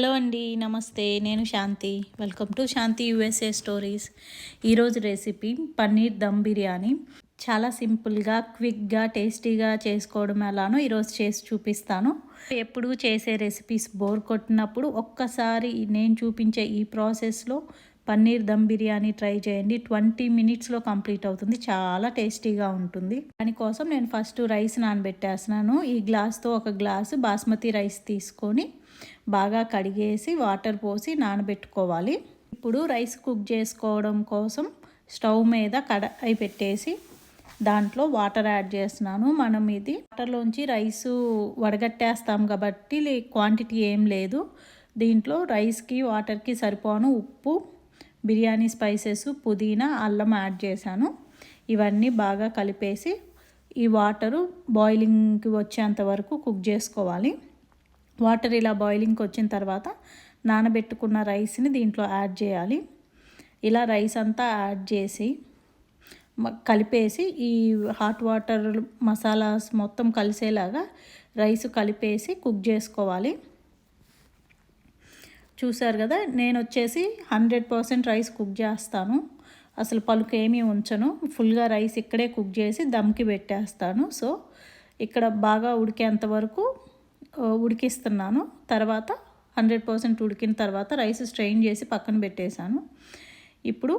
Hello అండి నమస్తే. నేను Shanti. Welcome to Shanti USA stories. ఈరోజు రెసిపీ పన్నీర్ దమ్ బిర్యానీ. చాలా సింపుల్గా క్విక్గా టేస్టీగా చేసుకోవడం ఎలానో ఈరోజు చేసి చూపిస్తాను. ఎప్పుడు చేసే రెసిపీస్ బోర్ కొట్టినప్పుడు ఒక్కసారి నేను చూపించే ఈ ప్రాసెస్లో పన్నీర్ దమ్ బిర్యానీ ట్రై చేయండి. ట్వంటీ మినిట్స్లో కంప్లీట్ అవుతుంది. చాలా టేస్టీగా ఉంటుంది. దానికోసం నేను ఫస్ట్ రైస్ నానబెట్టేస్తున్నాను. ఈ గ్లాస్తో ఒక గ్లాసు బాస్మతి రైస్ తీసుకొని బాగా కడిగేసి వాటర్ పోసి నానబెట్టుకోవాలి. ఇప్పుడు రైస్ కుక్ చేసుకోవడం కోసం స్టవ్ మీద కడాయి పెట్టేసి దాంట్లో వాటర్ యాడ్ చేస్తున్నాను. మనం ఇది వాటర్లోంచి రైసు వడగట్టేస్తాం కాబట్టి క్వాంటిటీ ఏం లేదు. దీంట్లో రైస్కి వాటర్కి సరిపోను ఉప్పు బిర్యానీ స్పైసెస్ పుదీనా అల్లం యాడ్ చేశాను. ఇవన్నీ బాగా కలిపేసి ఈ వాటరు బాయిలింగ్కి వచ్చేంత వరకు కుక్ చేసుకోవాలి. వాటర్ ఇలా బాయిలింగ్కి వచ్చిన తర్వాత నానబెట్టుకున్న రైస్ని దీంట్లో యాడ్ చేయాలి. ఇలా రైస్ అంతా యాడ్ చేసి కలిపేసి ఈ హాట్ వాటర్ మసాలాస్ మొత్తం కలిసేలాగా రైస్ కలిపేసి కుక్ చేసుకోవాలి. చూశారు కదా నేను వచ్చేసి హండ్రెడ్ పర్సెంట్ రైస్ కుక్ చేస్తాను. అసలు పలుకు ఏమీ ఉంచను. ఫుల్గా రైస్ ఇక్కడే కుక్ చేసి దమ్కి పెట్టేస్తాను. సో ఇక్కడ బాగా ఉడికేంత వరకు ఉడికిస్తున్నాను. తర్వాత హండ్రెడ్ పర్సెంట్ ఉడికిన తర్వాత రైస్ స్ట్రెయిన్ చేసి పక్కన పెట్టేశాను. ఇప్పుడు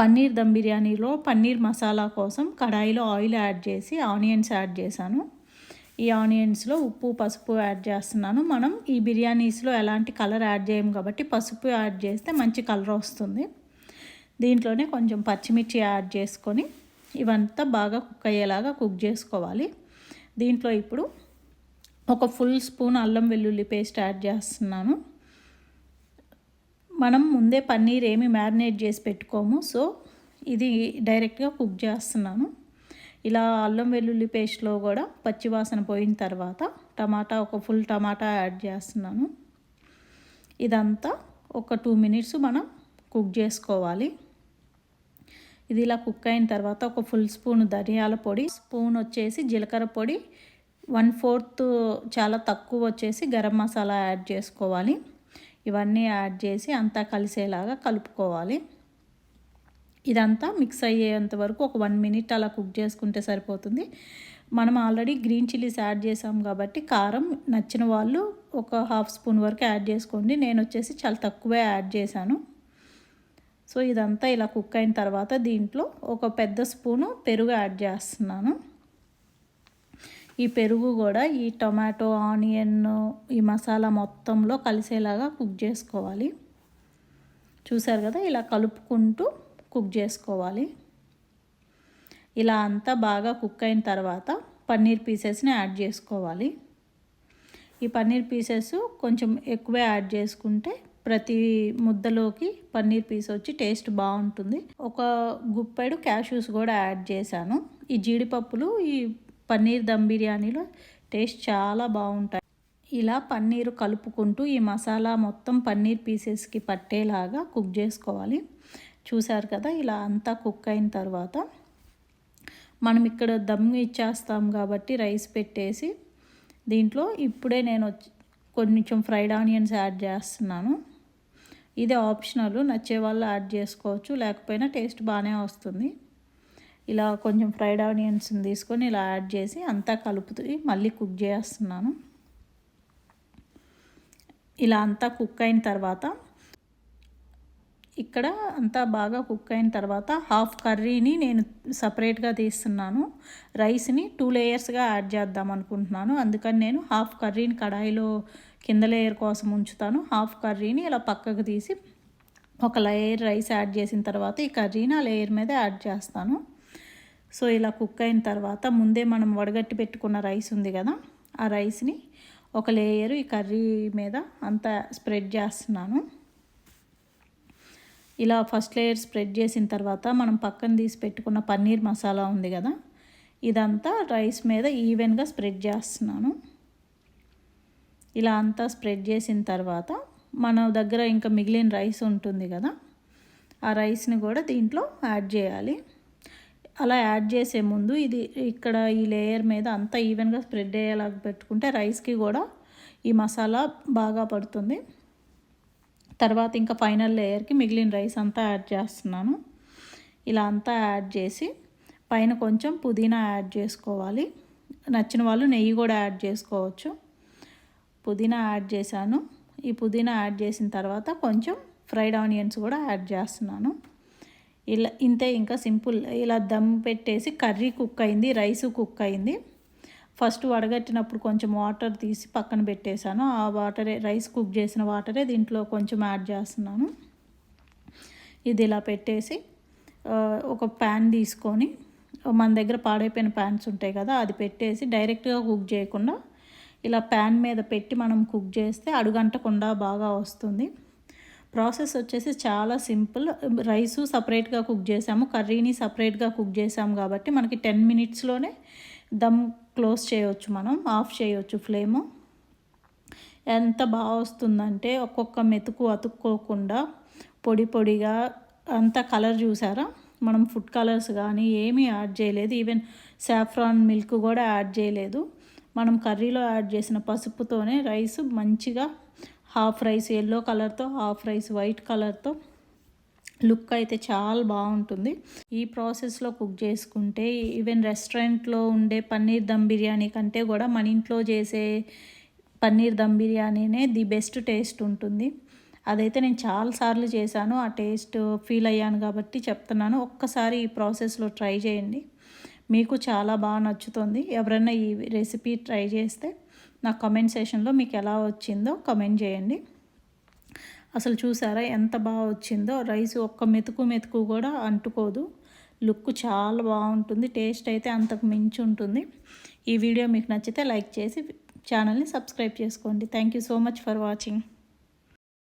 పన్నీర్ దమ్ బిర్యానీలో పన్నీర్ మసాలా కోసం కడాయిలో ఆయిల్ యాడ్ చేసి ఆనియన్స్ యాడ్ చేశాను. ఈ ఆనియన్స్లో ఉప్పు పసుపు యాడ్ చేస్తున్నాను. మనం ఈ బిర్యానీస్లో ఎలాంటి కలర్ యాడ్ చేయము కాబట్టి పసుపు యాడ్ చేస్తే మంచి కలర్ వస్తుంది. దీంట్లోనే కొంచెం పచ్చిమిర్చి యాడ్ చేసుకొని ఇవంతా బాగా కుక్ అయ్యేలాగా కుక్ చేసుకోవాలి. దీంట్లో ఇప్పుడు ఒక ఫుల్ స్పూన్ అల్లం వెల్లుల్లి పేస్ట్ యాడ్ చేస్తున్నాను. మనం ముందే పన్నీర్ ఏమి మ్యారినేట్ చేసి పెట్టుకోము. సో ఇది డైరెక్ట్గా కుక్ చేస్తున్నాను. ఇలా అల్లం వెల్లుల్లి పేస్ట్లో కూడా పచ్చివాసన పోయిన తర్వాత టమాటా ఒక ఫుల్ టమాటా యాడ్ చేస్తున్నాను. ఇదంతా ఒక టూ మినిట్స్ మనం కుక్ చేసుకోవాలి. ఇది ఇలా కుక్ అయిన తర్వాత ఒక ఫుల్ స్పూన్ ధనియాల పొడి స్పూన్ వచ్చేసి జీలకర్ర పొడి వన్ ఫోర్త్ చాలా తక్కువ వచ్చేసి గరం మసాలా యాడ్ చేసుకోవాలి. ఇవన్నీ యాడ్ చేసి అంతా కలిసేలాగా కలుపుకోవాలి. ఇదంతా మిక్స్ అయ్యేంత వరకు ఒక వన్ మినిట్ అలా కుక్ చేసుకుంటే సరిపోతుంది. మనం ఆల్రెడీ గ్రీన్ చిల్లీస్ యాడ్ చేసాం కాబట్టి కారం నచ్చిన వాళ్ళు ఒక హాఫ్ స్పూన్ వరకు యాడ్ చేసుకోండి. నేను వచ్చేసి చాలా తక్కువే యాడ్ చేశాను. సో ఇదంతా ఇలా కుక్ అయిన తర్వాత దీంట్లో ఒక పెద్ద స్పూను పెరుగు యాడ్ చేస్తున్నాను. ఈ పెరుగు కూడా ఈ టొమాటో ఆనియన్ ఈ మసాలా మొత్తంలో కలిసేలాగా కుక్ చేసుకోవాలి. చూసారు కదా ఇలా కలుపుకుంటూ కుక్ చేసుకోవాలి. ఇలా అంతా బాగా కుక్ అయిన తర్వాత పన్నీర్ పీసెస్ని యాడ్ చేసుకోవాలి. ఈ పన్నీర్ పీసెస్ కొంచెం ఎక్కువే యాడ్ చేసుకుంటే ప్రతి ముద్దలోకి పన్నీర్ పీస్ వచ్చి టేస్ట్ బాగుంటుంది. ఒక గుప్పెడు క్యాష్యూస్ కూడా యాడ్ చేశాను. ఈ జీడిపప్పులు ఈ పన్నీర్ దమ్ బిర్యానీలో టేస్ట్ చాలా బాగుంటాయి. ఇలా పన్నీరు కలుపుకుంటూ ఈ మసాలా మొత్తం పన్నీర్ పీసెస్కి పట్టేలాగా కుక్ చేసుకోవాలి. చూశారు కదా ఇలా అంతా కుక్ అయిన తర్వాత మనం ఇక్కడ దమ్ ఇచ్చేస్తాం కాబట్టి రైస్ పెట్టేసి దీంట్లో ఇప్పుడే నేను కొంచెం ఫ్రైడ్ ఆనియన్స్ యాడ్ చేస్తున్నాను. ఇది ఆప్షనల్ నచ్చే వాళ్ళు యాడ్ చేసుకోవచ్చు లేకపోయినా టేస్ట్ బాగానే వస్తుంది. ఇలా కొంచెం ఫ్రైడ్ ఆనియన్స్ తీసుకొని ఇలా యాడ్ చేసి అంతా కలుపుతూ మళ్ళీ కుక్ చేస్తున్నాను. ఇలా అంతా కుక్ అయిన తర్వాత ఇక్కడ అంతా బాగా కుక్ అయిన తర్వాత హాఫ్ కర్రీని నేను సపరేట్గా తీస్తున్నాను. రైస్ని టూ లేయర్స్గా యాడ్ చేద్దాం అనుకుంటున్నాను. అందుకని నేను హాఫ్ కర్రీని కడాయిలో కింద లేయర్ కోసం ఉంచుతాను. హాఫ్ కర్రీని ఇలా పక్కకు తీసి ఒక లేయర్ రైస్ యాడ్ చేసిన తర్వాత ఈ కర్రీని ఆ లేయర్ మీద యాడ్ చేస్తాను. సో ఇలా కుక్ అయిన తర్వాత ముందే మనం వడగట్టి పెట్టుకున్న రైస్ ఉంది కదా ఆ రైస్ని ఒక లేయరు ఈ కర్రీ మీద అంతా స్ప్రెడ్ చేస్తున్నాను. ఇలా ఫస్ట్ లేయర్ స్ప్రెడ్ చేసిన తర్వాత మనం పక్కన తీసి పెట్టుకున్న పన్నీర్ మసాలా ఉంది కదా ఇదంతా రైస్ మీద ఈవెన్గా స్ప్రెడ్ చేస్తున్నాను. ఇలా అంతా స్ప్రెడ్ చేసిన తర్వాత మన దగ్గర ఇంకా మిగిలిన రైస్ ఉంటుంది కదా ఆ రైస్ని కూడా దీంట్లో యాడ్ చేయాలి. అలా యాడ్ చేసే ముందు ఇది ఇక్కడ ఈ లేయర్ మీద అంతా ఈవెన్గా స్ప్రెడ్ అయ్యేలాగా పెట్టుకుంటే రైస్కి కూడా ఈ మసాలా బాగా పడుతుంది. తర్వాత ఇంకా ఫైనల్ లేయర్కి మిగిలిన రైస్ అంతా యాడ్ చేస్తున్నాను. ఇలా అంతా యాడ్ చేసి పైన కొంచెం పుదీనా యాడ్ చేసుకోవాలి. నచ్చిన వాళ్ళు నెయ్యి కూడా యాడ్ చేసుకోవచ్చు. పుదీనా యాడ్ చేశాను. ఈ పుదీనా యాడ్ చేసిన తర్వాత కొంచెం ఫ్రైడ్ ఆనియన్స్ కూడా యాడ్ చేస్తున్నాను. ఇలా ఇంతే ఇంకా సింపుల్. ఇలా దమ్ పెట్టేసి కర్రీ కుక్ అయింది రైస్ కుక్ అయింది. ఫస్ట్ వడగట్టినప్పుడు కొంచెం వాటర్ తీసి పక్కన పెట్టేశాను. ఆ వాటరే రైస్ కుక్ చేసిన వాటరే దీంట్లో కొంచెం యాడ్ చేస్తున్నాను. ఇది ఇలా పెట్టేసి ఒక ప్యాన్ తీసుకొని మన దగ్గర పాడైపోయిన ప్యాన్స్ ఉంటాయి కదా అది పెట్టేసి డైరెక్ట్గా కుక్ చేయకుండా ఇలా ప్యాన్ మీద పెట్టి మనం కుక్ చేస్తే అడుగంటకుండా బాగా వస్తుంది. ప్రాసెస్ వచ్చేసి చాలా సింపుల్. రైసు సపరేట్గా కుక్ చేసాము కర్రీని సపరేట్గా కుక్ చేసాము కాబట్టి మనకి టెన్ మినిట్స్లోనే దమ్ క్లోజ్ చేయవచ్చు మనం ఆఫ్ చేయవచ్చు ఫ్లేము. ఎంత బాగా వస్తుందంటే ఒక్కొక్క మెతుకు అతుక్కోకుండా పొడి పొడిగా అంత కలర్ చూసారా? మనం ఫుడ్ కలర్స్ కానీ ఏమీ యాడ్ చేయలేదు. ఈవెన్ సాఫ్రాన్ మిల్క్ కూడా యాడ్ చేయలేదు. మనం కర్రీలో యాడ్ చేసిన పసుపుతోనే రైస్ మంచిగా హాఫ్ రైస్ ఎల్లో కలర్తో హాఫ్ రైస్ వైట్ కలర్తో లుక్ అయితే చాలా బాగుంటుంది. ఈ ప్రాసెస్లో కుక్ చేసుకుంటే ఈవెన్ రెస్టారెంట్లో ఉండే పన్నీర్ దమ్ బిర్యానీ కంటే కూడా మన ఇంట్లో చేసే పన్నీర్ దమ్ బిర్యానీనే ది బెస్ట్ టేస్ట్ ఉంటుంది. అదైతే నేను చాలాసార్లు చేశాను. ఆ టేస్ట్ ఫీల్ అయ్యాను కాబట్టి చెప్తున్నాను. ఒక్కసారి ఈ ప్రాసెస్లో ట్రై చేయండి. మీకు చాలా బాగా నచ్చుతుంది. ఎవరైనా ఈ రెసిపీ ట్రై చేస్తే నా కమెంట్ సెషన్లో మీకు ఎలా వచ్చిందో కమెంట్ చేయండి. అసలు చూసారా ఎంత బాగా వచ్చిందో? రైస్ ఒక్క మెతుకు మెతుకు కూడా అంటుకోదు. లుక్ చాలా బాగుంటుంది. టేస్ట్ అయితే అంతకు మించి ఉంటుంది. ఈ వీడియో మీకు నచ్చితే లైక్ చేసి ఛానల్ని సబ్స్క్రైబ్ చేసుకోండి. Thank you so much for watching.